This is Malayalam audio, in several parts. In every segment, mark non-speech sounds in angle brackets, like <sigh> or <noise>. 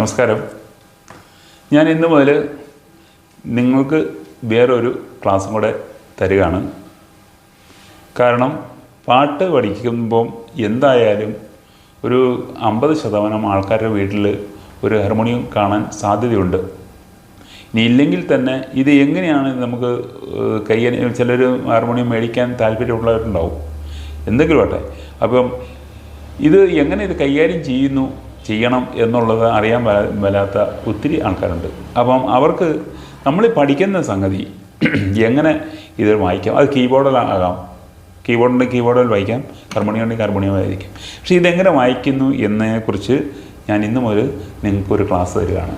നമസ്കാരം. ഞാൻ ഇന്ന് മുതൽ നിങ്ങൾക്ക് വേറൊരു ക്ലാസ്സും കൂടെ തരികയാണ്. കാരണം പാട്ട് പഠിക്കുമ്പം എന്തായാലും ഒരു അമ്പത് ശതമാനം ആൾക്കാരുടെ വീട്ടിൽ ഒരു ഹാർമോണിയം കാണാൻ സാധ്യതയുണ്ട്. ഇനി ഇല്ലെങ്കിൽ തന്നെ ഇത് എങ്ങനെയാണ് നമുക്ക് കയ്യ ചിലർ ഹാർമോണിയം മേടിക്കാൻ താല്പര്യമുള്ളവരുണ്ടാവും. എന്തെങ്കിലും ആട്ടെ അപ്പം ഇത് എങ്ങനെ ഇത് കൈകാര്യം ചെയ്യുന്നു ചെയ്യണം എന്നുള്ളത് അറിയാൻ വരാത്ത ഒത്തിരി ആൾക്കാരുണ്ട്. അപ്പം അവർക്ക് നമ്മൾ പഠിക്കുന്ന സംഗതി <clears throat> എങ്ങനെ ഇത് വായിക്കാം? അത് കീബോർഡിലാകാം കീബോർഡുണ്ടെങ്കിൽ കീബോർഡിൽ വായിക്കാം. കർമ്മണിയോ ഉണ്ടെങ്കിൽ കർമ്മണിയോ വായിക്കാം പക്ഷേ ഇതെങ്ങനെ വായിക്കുന്നു എന്നതിനെക്കുറിച്ച് ഞാൻ ഇന്നും മുതൽ നിങ്ങൾക്കൊരു ക്ലാസ് തരികയാണ്.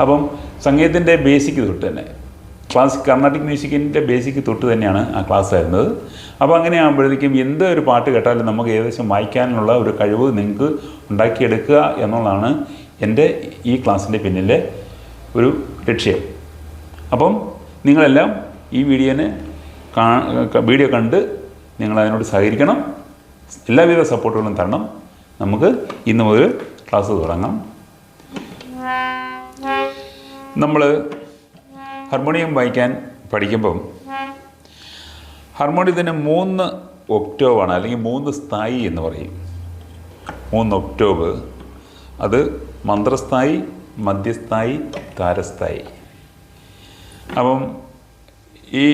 അപ്പം സംഗീതത്തിന്റെ ബേസിക് തൊട്ട് തന്നെ ക്ലാസ് കർണാട്ടിക് മ്യൂസിക്കിന്റെ ബേസിക് തൊട്ട് തന്നെയാണ് ആ ക്ലാസ് ആയിരുന്നത് അപ്പോൾ അങ്ങനെ ആകുമ്പോഴത്തേക്കും എന്ത് ഒരു പാട്ട് കേട്ടാലും നമുക്ക് ഏകദേശം വായിക്കാനുള്ള ഒരു കഴിവ് നിങ്ങൾക്ക് ഉണ്ടാക്കിയെടുക്കുക എന്നുള്ളതാണ് എന്റെ ഈ ക്ലാസ്സിന്റെ പിന്നിലെ ഒരു ലക്ഷ്യം. അപ്പം നിങ്ങളെല്ലാം ഈ വീഡിയോനെ കാ വീഡിയോ കണ്ട് നിങ്ങൾ അതിനോട് സഹകരിക്കണം. എല്ലാവിധ സപ്പോർട്ടുകളും തരണം. നമുക്ക് ഇന്ന് മുതൽ ക്ലാസ് തുടങ്ങാം. നമ്മൾ ഹാർമോണിയം വായിക്കാൻ പഠിക്കുമ്പം ഹാർമോണിയത്തിന് മൂന്ന് ഒക്ടോവാണ് അല്ലെങ്കിൽ മൂന്ന് സ്ഥായി എന്ന് പറയും. മൂന്ന് ഒക്ടോവ്. അത് മന്ത്രസ്ഥായി മധ്യസ്ഥായി താരസ്ഥായി. അപ്പം ഈ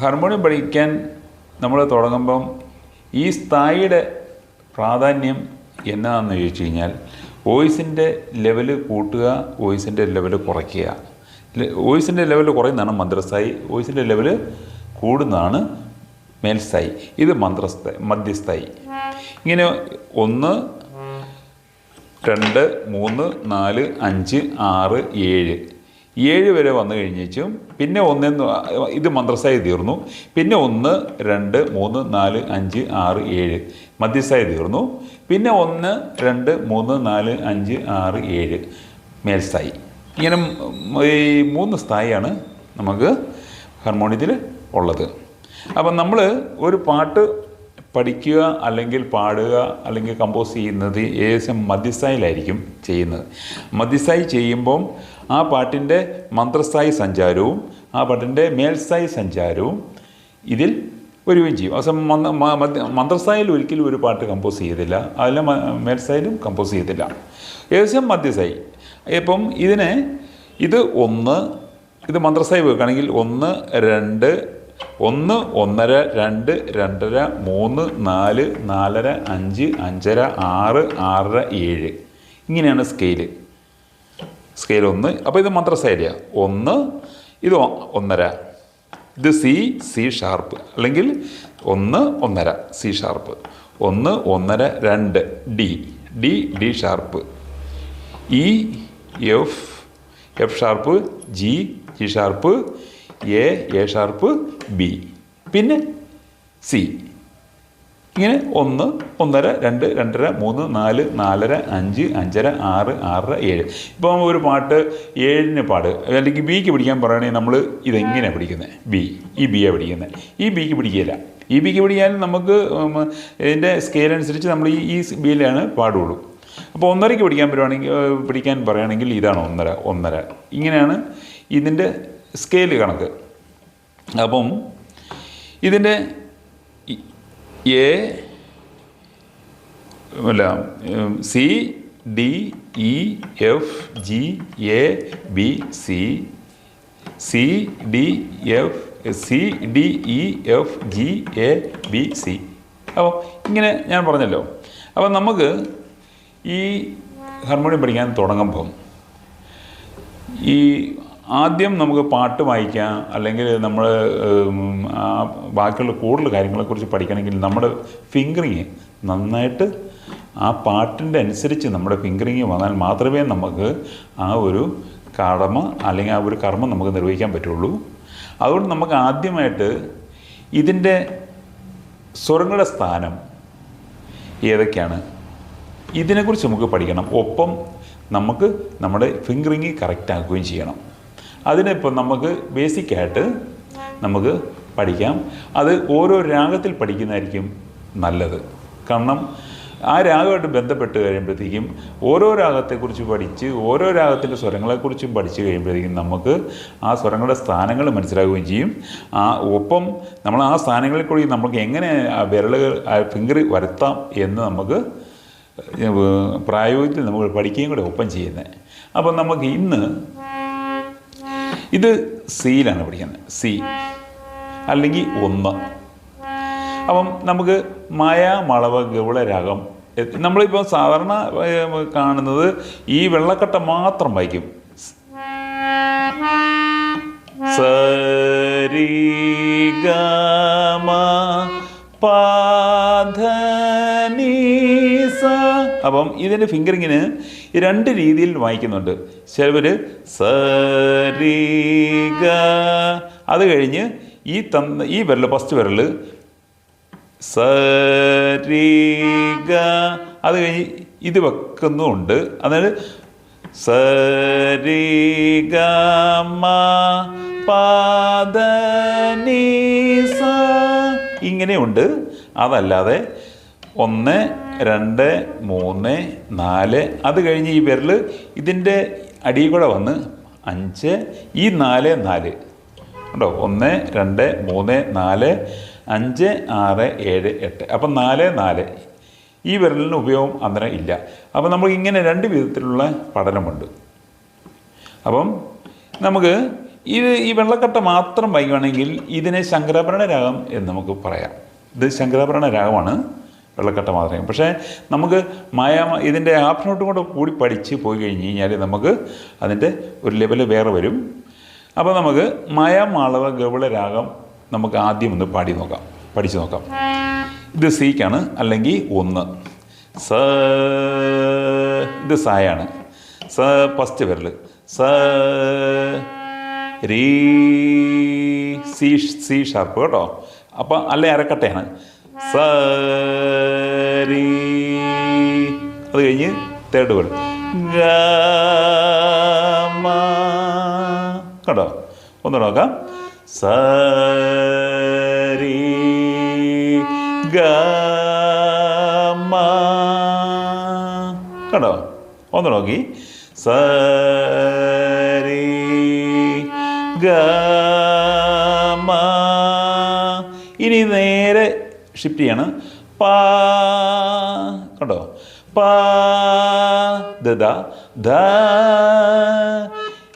ഹാർമോണിയം പഠിക്കാൻ നമ്മൾ തുടങ്ങുമ്പം ഈ സ്ഥായിയുടെ പ്രാധാന്യം എന്നാന്ന് ചോദിച്ചു കഴിഞ്ഞാൽ വോയിസിന്റെ ലെവൽ കൂട്ടുക വോയിസിന്റെ ലെവൽ കുറയ്ക്കുക. വോയിസിന്റെ ലെവൽ കുറയുന്നതാണ് മന്ത്രസ്ഥായി വോയിസിന്റെ ലെവൽ കൂടുന്നതാണ് മേൽസ്ഥായി. ഇത് മന്ത്രസ്ഥായി മധ്യസ്ഥായി. ഇങ്ങനെ ഒന്ന് രണ്ട് മൂന്ന് നാല് അഞ്ച് ആറ് ഏഴ്. ഏഴ് വരെ വന്നു കഴിഞ്ഞേച്ചും പിന്നെ ഒന്നെന്ന് ഇത് മന്ത്രസ്ഥായി തീർന്നു. പിന്നെ ഒന്ന് രണ്ട് മൂന്ന് നാല് അഞ്ച് ആറ് ഏഴ്. മധ്യസ്ഥായി തീർന്നു. പിന്നെ ഒന്ന് രണ്ട് മൂന്ന് നാല് അഞ്ച് ആറ് ഏഴ്. മേൽസ്ഥായി. ഇങ്ങനെ ഈ മൂന്ന് സ്ഥായിയാണ് നമുക്ക് ഹാർമോണിയത്തിൽ ഉള്ളത്. അപ്പം നമ്മൾ ഒരു പാട്ട് പഠിക്കുക അല്ലെങ്കിൽ പാടുക അല്ലെങ്കിൽ കമ്പോസ് ചെയ്യുന്നത് ഏകദേശം മധ്യസ്ഥായിലായിരിക്കും ചെയ്യുന്നത്. മധ്യസ്ഥായി ചെയ്യുമ്പം ആ പാട്ടിന്റെ മന്ത്രസ്ഥായി സഞ്ചാരവും ആ പാട്ടിന്റെ മേൽസ്ഥായി സഞ്ചാരവും ഇതിൽ വരുകയും ചെയ്യും. അവസാനം മന്ത്രസ്ഥായിൽ ഒരിക്കലും ഒരു പാട്ട് കമ്പോസ് ചെയ്തില്ല അതിൽ മേൽസ്ഥായിലും കമ്പോസ് ചെയ്തില്ല ഏകദേശം മധ്യസ്ഥായി. ഇപ്പം ഇതിനെ ഇത് ഒന്ന് ഇത് മന്ത്രസഭ വെക്കുകയാണെങ്കിൽ ഒന്ന് രണ്ട് ഒന്ന് ഒന്നര രണ്ട് രണ്ടര മൂന്ന് നാല് നാലര അഞ്ച് അഞ്ചര ആറ് ആറര ഏഴ്. ഇങ്ങനെയാണ് സ്കെയിൽ സ്കെയിൽ ഒന്ന്. അപ്പോൾ ഇത് മന്ത്രസ്ഥൈര്യ ഒന്ന് ഇത് ഒന്നര. ഇത് സി സി ഷാർപ്പ് അല്ലെങ്കിൽ ഒന്ന് ഒന്നര സി ഷാർപ്പ് ഒന്ന് ഒന്നര രണ്ട് D D D sharp E F F sharp G G sharp A A sharp B പിന്നെ സി ഇങ്ങനെ ഒന്ന് ഒന്നര രണ്ട് രണ്ടര മൂന്ന് നാല് നാലര അഞ്ച് അഞ്ചര ആറ് ആറര ഏഴ്. ഇപ്പം ഒരു പാട്ട് ഏഴിന് പാട്. അല്ലെങ്കിൽ ബിക്ക് പിടിക്കാൻ പറയുകയാണെങ്കിൽ നമ്മൾ ഇതെങ്ങനെയാണ് പിടിക്കുന്നത്? ബി ഈ ബിയാണ് പിടിക്കുന്നത്. ഈ ബിക്ക് പിടിക്കില്ല ഈ ബിക്ക് പിടിക്കാൻ നമുക്ക് ഇതിന്റെ സ്കെയിൽ അനുസരിച്ച് നമ്മൾ ഈ ഈ ബിയിലാണ് പാടുള്ളൂ. അപ്പോൾ ഒന്നരയ്ക്ക് പിടിക്കാൻ പറ്റുവാണെങ്കിൽ പിടിക്കാൻ പറയുകയാണെങ്കിൽ ഇതാണ് ഒന്നര ഒന്നര. ഇങ്ങനെയാണ് ഇതിന്റെ സ്കെയിൽ കണക്ക്. അപ്പം ഇതിന്റെ എ അല്ല C D E F G A B C C D F C D E F G A B C. അപ്പോൾ ഇങ്ങനെ ഞാൻ പറഞ്ഞല്ലോ. അപ്പോൾ നമുക്ക് ഈ ഹാർമോണിയം പഠിക്കാൻ തുടങ്ങുമ്പം ഈ ആദ്യം നമുക്ക് പാട്ട് വായിക്കാം അല്ലെങ്കിൽ നമ്മൾ ബാക്കിയുള്ള കൂടുതൽ കാര്യങ്ങളെക്കുറിച്ച് പഠിക്കണമെങ്കിൽ നമ്മുടെ ഫിംഗറിങ് നന്നായിട്ട് ആ പാട്ടിന്റെ അനുസരിച്ച് നമ്മുടെ ഫിംഗറിങ് വന്നാൽ മാത്രമേ നമുക്ക് ആ ഒരു കടമ അല്ലെങ്കിൽ ആ ഒരു കർമ്മം നമുക്ക് നിർവഹിക്കാൻ പറ്റുള്ളൂ. അതുകൊണ്ട് നമുക്ക് ആദ്യമായിട്ട് ഇതിന്റെ സ്വരങ്ങളുടെ സ്ഥാനം ഏതൊക്കെയാണ്? ഇതിനെക്കുറിച്ച് നമുക്ക് പഠിക്കണം. ഒപ്പം നമുക്ക് നമ്മുടെ ഫിംഗറിങ് കറക്റ്റ് ആക്കുകയും ചെയ്യണം. അതിനിപ്പോൾ നമുക്ക് ബേസിക്കായിട്ട് നമുക്ക് പഠിക്കാം. അത് ഓരോ രാഗത്തിൽ പഠിക്കുന്നതായിരിക്കും നല്ലത്. കാരണം ആ രാഗമായിട്ട് ബന്ധപ്പെട്ട് കഴിയുമ്പോഴത്തേക്കും ഓരോ രാഗത്തെക്കുറിച്ച് പഠിച്ച് ഓരോ രാഗത്തിന്റെ സ്വരങ്ങളെക്കുറിച്ചും പഠിച്ച് കഴിയുമ്പോഴത്തേക്കും നമുക്ക് ആ സ്വരങ്ങളുടെ സ്ഥാനങ്ങൾ മനസ്സിലാവുകയും ചെയ്യും. ആ ഒപ്പം നമ്മൾ ആ സ്ഥാനങ്ങളിൽ കൂടി നമുക്ക് എങ്ങനെ ആ വിരലുകൾ ഫിംഗർ വരുത്താം എന്ന് നമുക്ക് പ്രായോഗികത്തിൽ നമ്മൾ പഠിക്കുകയും കൂടെ ഒപ്പം ചെയ്യുന്നത് അപ്പം നമുക്ക് ഇന്ന് ഇത് സിയിലാണ് പഠിക്കുന്നത്. സി. അല്ലെങ്കിൽ ഒന്ന്. അപ്പം നമുക്ക് മായ മളവ് ഗൗള രാഗം നമ്മളിപ്പോൾ സാധാരണ കാണുന്നത് ഈ വെള്ളക്കട്ട മാത്രം വായിക്കും. സരി അപ്പം ഇതിന്റെ ഫിംഗറിങ്ങിന് രണ്ട് രീതിയിൽ വായിക്കുന്നുണ്ട്. ചിലവർ സരിഗ. അത് കഴിഞ്ഞ് ഈ തന്ന ഈ വിരൽ ഫസ്റ്റ് വിരൽ സരിഗ. അത് കഴിഞ്ഞ് ഇത് വെക്കുന്നുമുണ്ട് അതായത് സരിഗമ പാദനീസ ഇങ്ങനെയുണ്ട്. അതല്ലാതെ ഒന്ന് രണ്ട് മൂന്ന് നാല്. അത് കഴിഞ്ഞ് ഈ വിരൽ ഇതിന്റെ അടിയിൽ കൂടെ വന്ന് അഞ്ച് ഈ നാല് നാല്. ഉണ്ടോ ഒന്ന് രണ്ട് മൂന്ന് നാല് അഞ്ച് ആറ് ഏഴ് എട്ട്. അപ്പം നാല് നാല്. ഈ വിരലിന് ഉപയോഗം അന്നേരം ഇല്ല. അപ്പം നമ്മൾ ഇങ്ങനെ രണ്ട് വിധത്തിലുള്ള പഠനമുണ്ട്. അപ്പം നമുക്ക് ഇത് ഈ വെള്ളക്കട്ട മാത്രം വായിക്കുകയാണെങ്കിൽ ഇതിനെ ശങ്കരാഭരണ രാഗം എന്ന് നമുക്ക് പറയാം. ഇത് ശങ്കരാഭരണ രാഗമാണ്. വെള്ളക്കട്ട മാത്രമേ. പക്ഷേ നമുക്ക് മായ ഇതിന്റെ ഹാഫ് കൂടെ കൂടി പഠിച്ച് പോയി കഴിഞ്ഞ് കഴിഞ്ഞാൽ നമുക്ക് അതിന്റെ ഒരു ലെവൽ വേറെ വരും. അപ്പോൾ നമുക്ക് മായ മാളവ ഗൗള രാഗം നമുക്ക് ആദ്യം ഒന്ന് പാടി നോക്കാം. പഠിച്ചു നോക്കാം. ഇത് സീക്കാണ് അല്ലെങ്കിൽ ഒന്ന്. സ ഇത് സായാണ്. സ ഫസ്റ്റ് വിരൽ സ രീ സി സി ഷാർപ്പ് കേട്ടോ. അപ്പം അല്ലെ അരക്കട്ടയാണ്. സ രീ അത് കഴിഞ്ഞ് തേർഡ് വേർഡ് ഗ കണ്ടോ? കേട്ടോ ഒന്ന് നോക്കാം. സരി. ഗമ. കണ്ടോ? കേട്ടോ ഒന്ന് നോക്കി. സരി. ഗമ. ഇനി നേരെ ഷിഫ്റ്റ് ചെയ്യാണ്. പാ കണ്ടോ? പാ ദ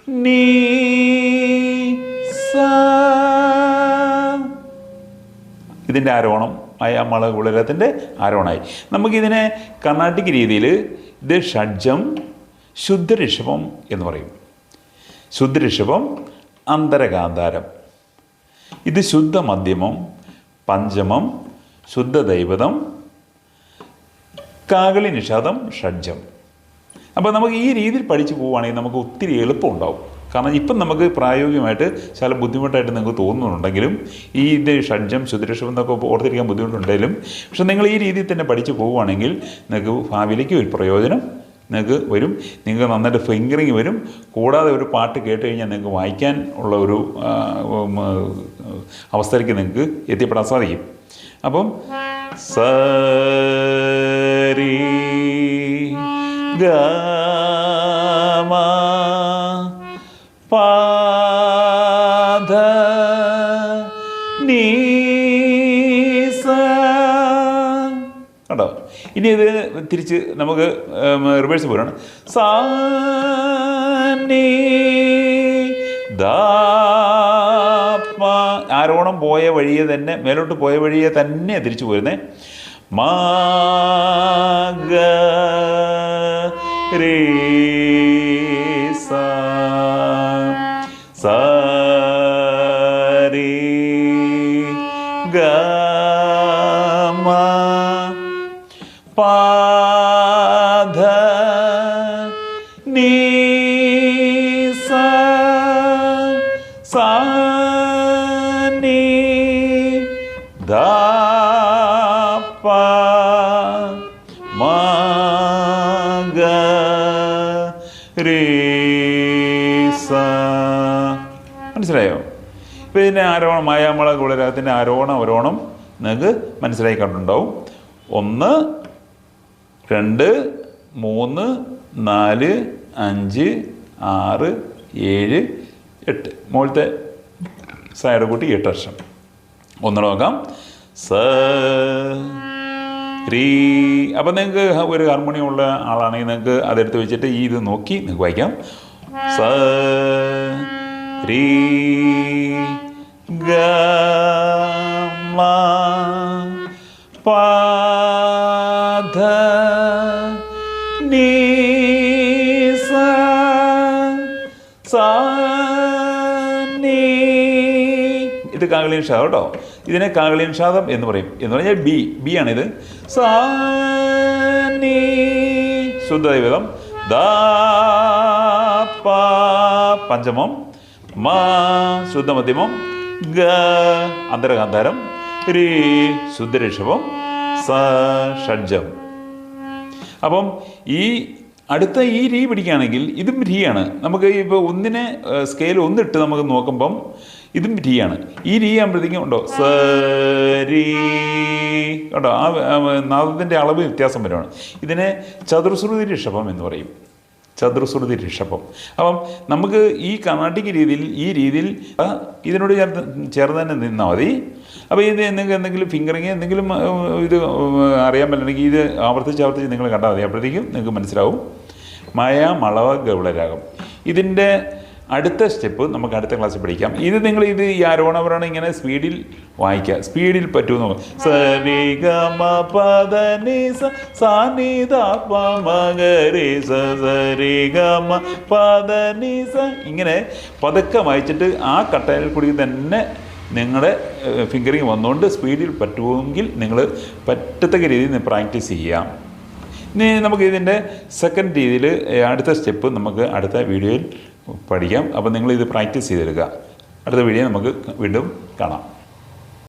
നീ സ. ഇതിന്റെ ആരോഹണം ആയ മള കുളരത്തിന്റെ ആരോഹണമായി. നമുക്കിതിനെ കർണാട്ടിക് രീതിയിൽ ഇത് ഷഡ്ജം ശുദ്ധഋഷഭം എന്ന് പറയും. ശുദ്ധഋഷഭം അന്തരകാന്താരം. ഇത് ശുദ്ധ മധ്യമം പഞ്ചമം ശുദ്ധ ദൈവതം കാകളി നിഷാദം ഷഡ്ജം. അപ്പോൾ നമുക്ക് ഈ രീതിയിൽ പഠിച്ചു പോവുകയാണെങ്കിൽ നമുക്ക് ഒത്തിരി എളുപ്പമുണ്ടാവും. കാരണം ഇപ്പം നമുക്ക് പ്രായോഗികമായിട്ട് ചില ബുദ്ധിമുട്ടായിട്ട് നിങ്ങൾക്ക് തോന്നുന്നുണ്ടെങ്കിലും ഈ ഇത് ഷഡ്ജം ശുദ്ധരക്ഷം എന്നൊക്കെ ഓർത്തിരിക്കാൻ ബുദ്ധിമുട്ടുണ്ടെങ്കിലും പക്ഷെ നിങ്ങൾ ഈ രീതിയിൽ തന്നെ പഠിച്ചു പോവുകയാണെങ്കിൽ നിങ്ങൾക്ക് ഭാവിയിലേക്ക് ഒരു പ്രയോജനം നിങ്ങൾക്ക് വരും. നിങ്ങൾക്ക് നന്നായിട്ട് ഫിംഗറിങ് വരും. കൂടാതെ ഒരു പാട്ട് കേട്ട് കഴിഞ്ഞാൽ നിങ്ങൾക്ക് വായിക്കാൻ ഉള്ള ഒരു അവസ്ഥയിലേക്ക് നിങ്ങൾക്ക് എത്തിപ്പെടാൻ സാധിക്കും. അപ്പം സരി ഗമ പാധ നീസ കണ്ടോ ഇനി ഇത് തിരിച്ച് നമുക്ക് റിവേഴ്സ് പോലാണ് സാ നീ ദാ. ആരോണം പോയ വഴിയെ തന്നെ മേലോട്ട് പോയ വഴിയെ തന്നെ തിരിച്ചു പോരുന്നേ മാ ഗ രേ സാ സാ രേ ഗ മനസ്സിലായോ? ഇപ്പോൾ ഇതിന്റെ ആരോണം മായാമള കുളരാഗത്തിന്റെ ആരോണം ഒരോണം നിങ്ങൾക്ക് മനസ്സിലായി കണ്ടിട്ടുണ്ടാവും. ഒന്ന് രണ്ട് മൂന്ന് നാല് അഞ്ച് ആറ് ഏഴ് എട്ട്. മുകളിലത്തെ സൈഡ് കൂട്ടി എട്ട് വർഷം ഒന്ന് നോക്കാം. സ ീ അപ്പം നിങ്ങൾക്ക് ഒരു ഹാർമോണിയം ഉള്ള ആളാണെങ്കിൽ നിങ്ങൾക്ക് അതെടുത്ത് വെച്ചിട്ട് ഈ ഇത് നോക്കി നിങ്ങൾക്ക് വായിക്കാം. സ നീ സ ഇത് കാകളിയൻ ഷാദം കേട്ടോ. ഇതിനെ കാകളിയൻ ഷാദം എന്ന് പറയും. എന്ന് പറഞ്ഞാൽ ബി. ബി ആണ് ഇത് നീ ശുദ്ധദൈവതം ദ പഞ്ചമം മാ ശുദ്ധമധ്യമം ഗ അന്തരഗാന്ധാരം രീ ശുദ്ധഋഷഭം സ ഷഡ്ജം. അപ്പം ഈ അടുത്ത ഈ രീ പിടിക്കുകയാണെങ്കിൽ ഇതും രീയാണ്. നമുക്ക് ഇപ്പോൾ ഒന്നിനെ സ്കെയിൽ ഒന്നിട്ട് നമുക്ക് നോക്കുമ്പം ഇതും രീയാണ്. ഈ രീ ആകുമ്പോഴത്തേക്കും ഉണ്ടോ? സ രീ ആ ആ, നാദത്തിന്റെ അളവ് വ്യത്യാസം വരുവാണ്. ഇതിനെ ചതുർശ്രുതി ഋഷഭം എന്ന് പറയും. ചതുർശ്രുതി ഋഷഭം. അപ്പം നമുക്ക് ഈ കർണാട്ടിക് രീതിയിൽ ഈ രീതിയിൽ ഇതിനോട് ചേർത്ത് ചേർന്ന് തന്നെ നിന്നാൽ മതി. അപ്പോൾ ഇത് നിങ്ങൾക്ക് എന്തെങ്കിലും ഫിംഗറിങ് എന്തെങ്കിലും ഇത് അറിയാൻ പറ്റണമെങ്കിൽ ഇത് ആവർത്തിച്ച് ആവർത്തിച്ച് നിങ്ങൾ കണ്ടാൽ മതി. അപ്പോഴത്തേക്കും നിങ്ങൾക്ക് മനസ്സിലാവും. മായ മളവ ഗൗളരാഗം. ഇതിന്റെ അടുത്ത സ്റ്റെപ്പ് നമുക്ക് അടുത്ത ക്ലാസ്സിൽ പഠിക്കാം. ഇത് നിങ്ങൾ ഇത് ഈ ആരോണവരാണ് ഇങ്ങനെ സ്പീഡിൽ വായിക്കുക. സ്പീഡിൽ പറ്റുമെന്ന് ഇങ്ങനെ പതുക്കെ വായിച്ചിട്ട് ആ കട്ടയിൽ കൂടി തന്നെ നിങ്ങളുടെ ഫിംഗറിങ് വന്നുകൊണ്ട് സ്പീഡിൽ പറ്റുമെങ്കിൽ നിങ്ങൾ പറ്റത്തക്ക രീതിയിൽ പ്രാക്ടീസ് ചെയ്യാം. ഇനി നമുക്ക് ഇതിന്റെ സെക്കൻഡ് രീതിയിൽ അടുത്ത സ്റ്റെപ്പ് നമുക്ക് അടുത്ത വീഡിയോയിൽ പഠിക്കാം. അപ്പോൾ നിങ്ങൾ ഇത് പ്രാക്ടീസ് ചെയ്തെടുക്കുക. അടുത്ത വീഡിയോ നമുക്ക് വീണ്ടും കാണാം.